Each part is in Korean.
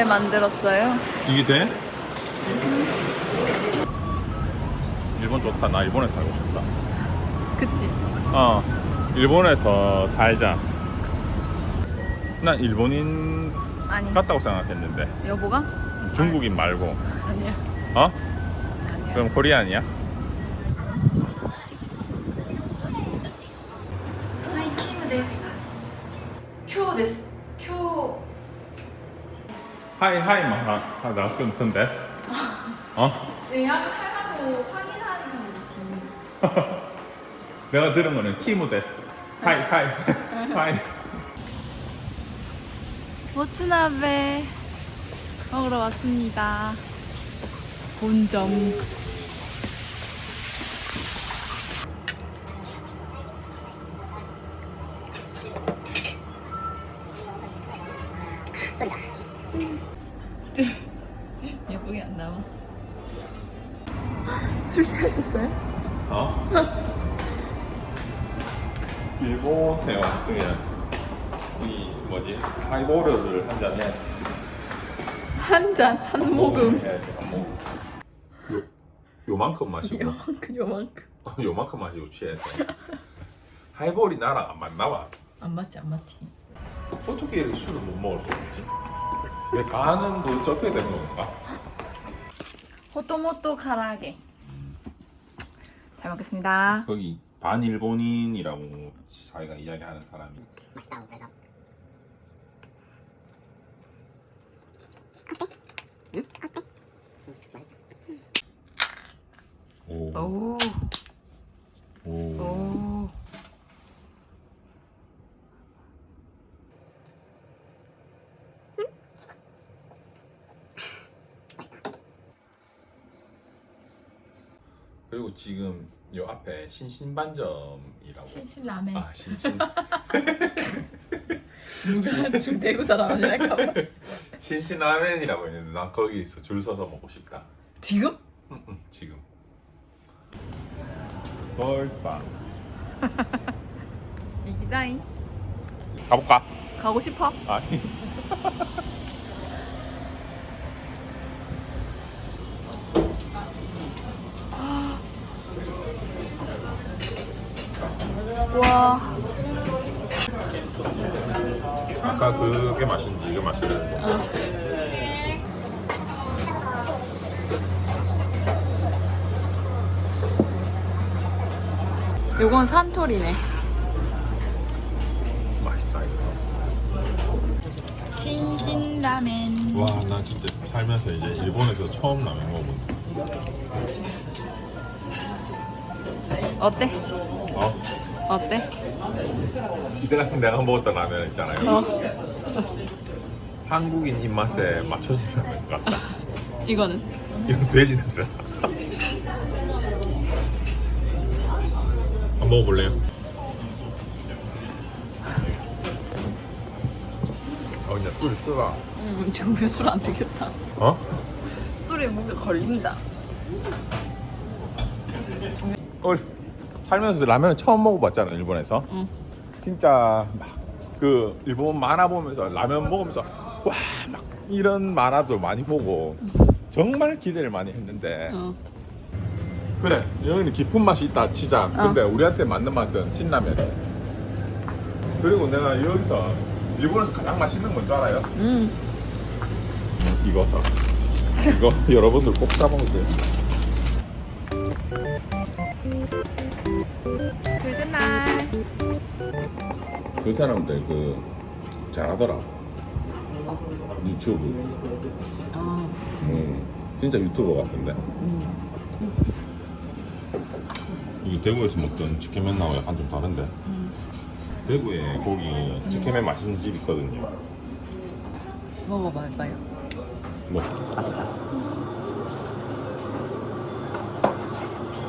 2013년도에 만들었어요. 이게 돼? 일본 좋다. 나 일본에 살고 싶다. 그치? 어, 일본에서 살자. 난 일본인 아니. 같다고 생각했는데 여보가? 중국인 말고. 아니야. 어? 아니야. 그럼 코리안이야? 하이 키무 데스. 쿄 데스. 쿄. 하이 하이만 하- 하다 끊던데. 어? 예약하라고 확인하는 거지. 내가 들은 거는 키무 데스. 하이 하이 하이. 모츠나베 먹으러 왔습니다. 본점. 소리다. 예쁘게 안 나와. 술 취하셨어요? 어? 일본에 왔으면 이 뭐지 하이보르를 한 잔 해야지. 한 잔, 한 모금. 해야지 한 모금. 요 요만큼 마시고 요만큼, 요만큼. 어, 요만큼 마시고 취해야 돼. 하이볼이 나랑 안 맞나 봐. 안 맞지, 안 맞지. 어떻게 이렇게 술을 못 먹을 수 있지? 왜 간은 도대체 어떻게 되는 건가? 호토모토 카라게. 잘 먹겠습니다. 거기 반 일본인이라고 자기가 이야기하는 사람이 맛있다고 그래서 오. 오, 오. 오. 그리고 지금 요 앞에 신신반점이라고 신신라멘. 아 신신 누가 중 대구 사람 아니랄까 봐. 신신라멘이라고 있는데 난 거기서 줄 서서 먹고 싶다 지금? 응, 응, 지금 벌빵 이기다잉. 가볼까? 가고 싶어? 아니 와, 아까 그게 맛있는지 이게 맛있는지 요건 산토리네. 맛있다 이거 신신라멘. 와 나 진짜 살면서 이제 일본에서 처음 라면 먹어본다 어때? 어? 어때? 이때까지 내가 먹었던 라면 있잖아요 어. 한국인 입맛에 맞춰진 라면 같다 이거는? 이건 돼지 냄새 한번 먹어볼래요? 어 근데 술 쓰라 음, 저기 술안 되겠다. 어? 술에 목에 걸린다. 어, 살면서 라면을 처음 먹어봤잖아 일본에서 응. 진짜 막 그 일본 만화 보면서 라면 먹으면서 와 막 이런 만화도 많이 보고 정말 기대를 많이 했는데 어. 그래 여기는 깊은 맛이 있다 치자 근데 우리한테 맞는 맛은 신라면 그리고 내가 여기서 일본에서 가장 맛있는 건 줄 알아요? 음. 이거 이거 여러분들 꼭 사먹으세요 둘째 날. 그 사람들 그 잘하더라 유튜브 아, 음, 진짜 유튜버 같은데 음. 이게 대구에서 먹던 치킨맨하고 약간 좀 다른데 음. 대구에 거기 치킨맨 맛있는 집 있거든요 먹어봐요. 뭐 맛있다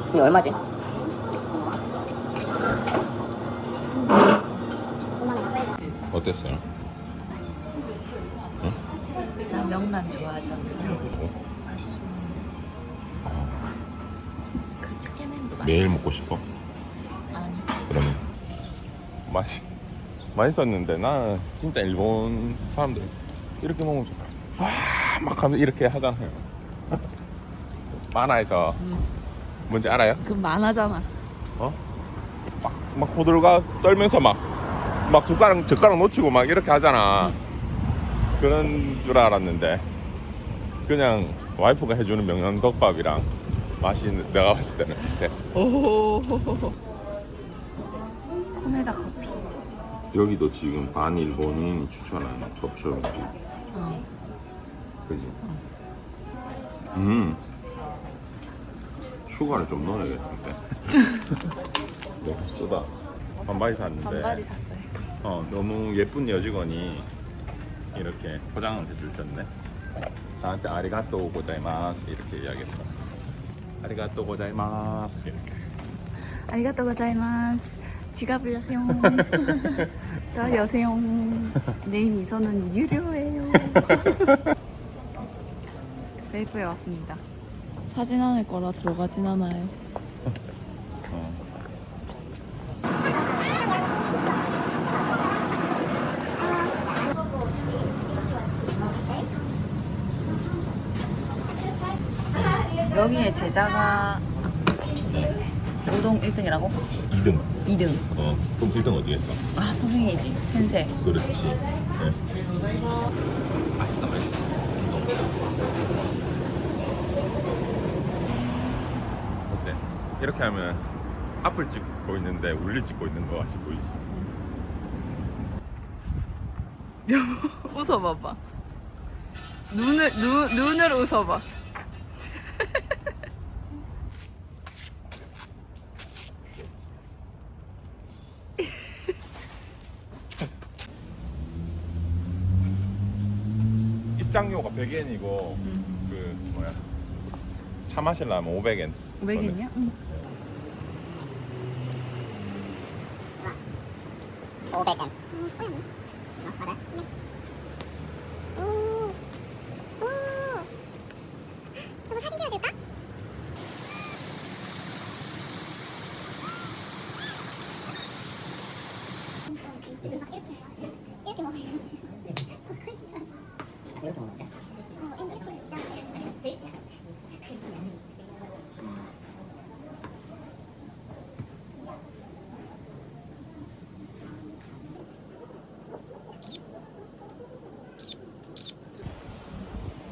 이게 얼마지? 어땠어요? 나 명란 좋아하잖아. 그 치킨맨도 맛있어. 매일 먹고 싶어? 아니. 그러면 맛이 맛있었는데 나는 진짜 일본 사람들 이렇게 먹으면 와막 하면 이렇게 하잖아요 만화에서 음. 뭔지 알아요? 그 만화잖아. 어? 막, 막 호들갑 떨면서 막, 막 숟가락, 젓가락 놓치고 막 이렇게 하잖아. 그런 줄 알았는데, 그냥 와이프가 해주는 명란덮밥이랑 맛이 내가 봤을 때는 비슷해. 오. 코메다 커피. 여기도 지금 반 일본인이 추천하는 커피숍이지. 어. 그지? 음. 슈가를 좀 넣어야겠는데. 너무 쓰다. 반바지 샀는데. 반바지 샀어요. 어, 너무 예쁜 여직원이 이렇게 포장을 해주셨네. 나한테 아리가또 고자이마스 이렇게 이야기했어. 아리가또 고자이마스 이렇게. 아리가또 고자이마스. 지갑을 여세요. 더 여세요. 내 미소는 유료예요. 베이프에 왔습니다. 사진 않을 거라 들어가진 않아요. 여기에 제자가 우동 1등이라고? 2등. 2등. 어, 그럼 1등 어디 했어? 아, 선생이지. 센세. 그렇지. 네. 맛있어, 맛있어. 어때? 이렇게 하면 앞을 찍고 있는데 우리를 찍고 있는 거 같이 보이지? 여보, 웃어봐봐. 눈을, 눈, 눈을 웃어봐. 입장료가 100엔이고 그 뭐야 차 마실라면 500엔 500엔이야? 응. 500엔. 어, 맞아? 오. 오. 여보 사진 찍어줄까? 이렇게 이렇게 먹어요. 이렇게 먹을까? 어, 이렇게 먹자.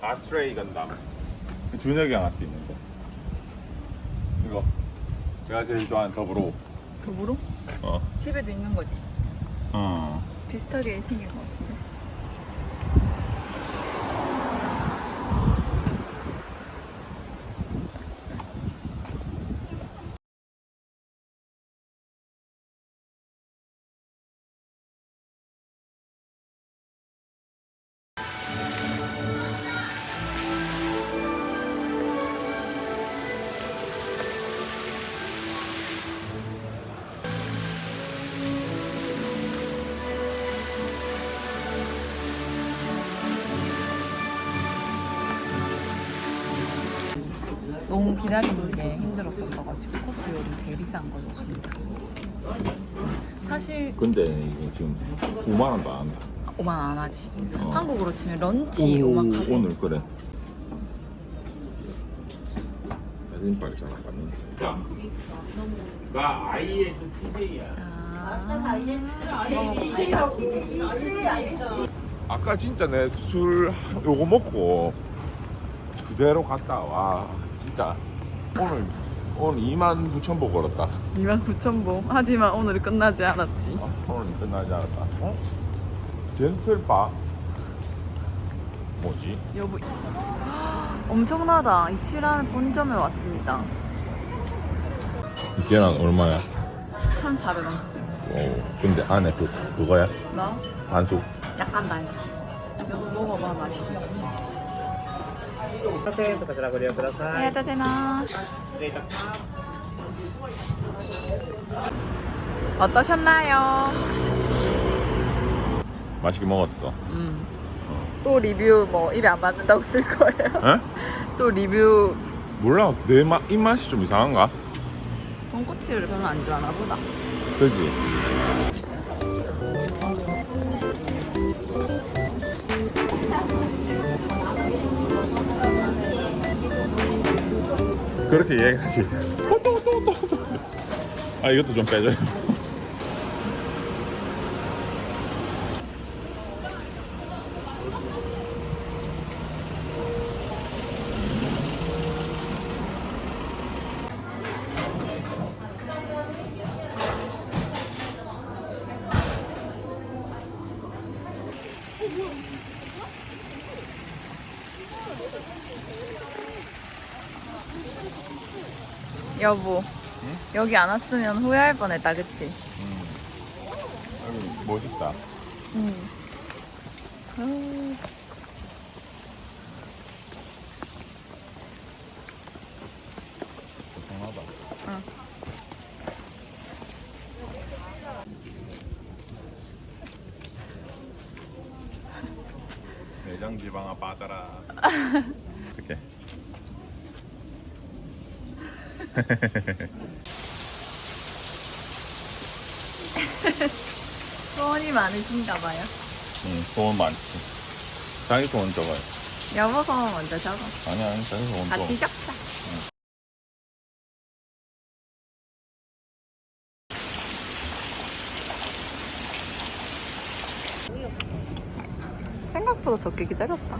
아스트레이 건담 준혁이 형한테 있는데 이거 제가 제일 좋아하는 더불어 더불어? 어. 집에도 있는 거지. 어. 비슷하게 생긴 것 같은데. 너무 기다리는 게 힘들었었어가지고 코스 요리 제일 비싼 걸로 갑니다. 사실 근데 이거 지금 5만 원도 안 한다 5만 안 하지. 어. 한국으로 치면 런치 오마카세. 오늘 그래 사진빨 잘안 봤는데 야. 나 ISTJ야 아, 먹어봅시다. 아까 진짜 내 술 요거 먹고 그대로 갔다 와 진짜 오늘 오늘 2만 9천 보 걸었다 29,000보. 하지만 오늘은 끝나지 않았지. 어? 오늘 끝나지 않았다 어? 젠틀바 뭐지? 여보. 엄청나다. 이치라는 본점에 왔습니다. 계란 얼마야? 1,400원. 오, 근데 안에 그, 그거야? 나 반숙 약간 단식. 여보 먹어봐 맛있어. 100円とこちらご利用ください。 안녕하세요. 失礼いたします。 어떠셨나요? 맛있게 먹었어 음. 또 리뷰 뭐 입에 안 맞는다고 쓸 거예요. 에? 또 리뷰 몰라 내 마, 입맛이 좀 이상한가? 돈코츠를 별로 안 좋아하나 보다. 그지? 그렇게 이해하지. 아 이것도 좀 빼줘요. 여보 여기 안 왔으면 후회할 뻔했다 그치? 여기 멋있다. 응 음. 조용하다. 응. 내장 지방아 빠져라. 어떻게? 소원이 많으신가 봐요 응, 소원 많지. 자기 소원 적어요. 여보 소원 먼저 적어 아니 아니 자기 소원 좀. 같이 적자 생각보다 적게 기다렸다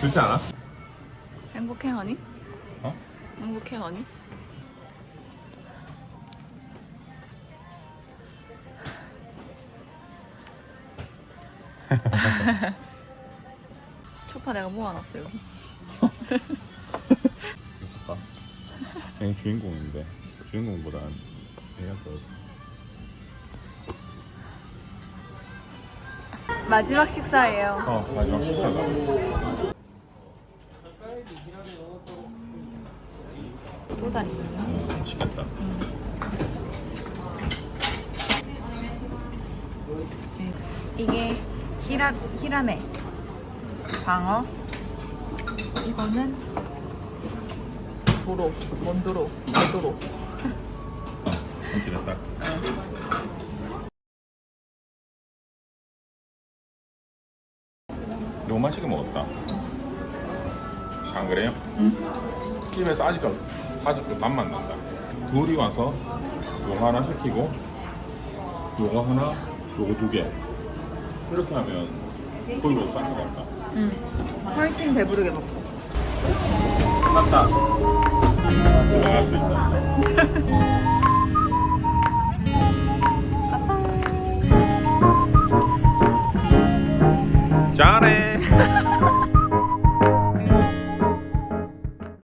그렇지 않아? 행복해 하니? 어? 행복해 하니? 초파 내가 모아놨어 여기 있을까? 얘 주인공인데 주인공보단 얘가 더 마지막 식사예요 어, 마지막 식사다. 도다리 음, 맛있겠다. 이게 히라 히라메 방어 이거는 도로 몬도로 개도로 괜찮다. 맛있게 먹었다. 안 그래요? 응. 집에서 아직도 아직도 맛만 난다. 둘이 와서 요거 하나 시키고 요거 하나, 요거 두 개. 이렇게 하면 거의 싼것 같다. 응 훨씬 배부르게 먹고 끝났다. 집에 갈수 있다.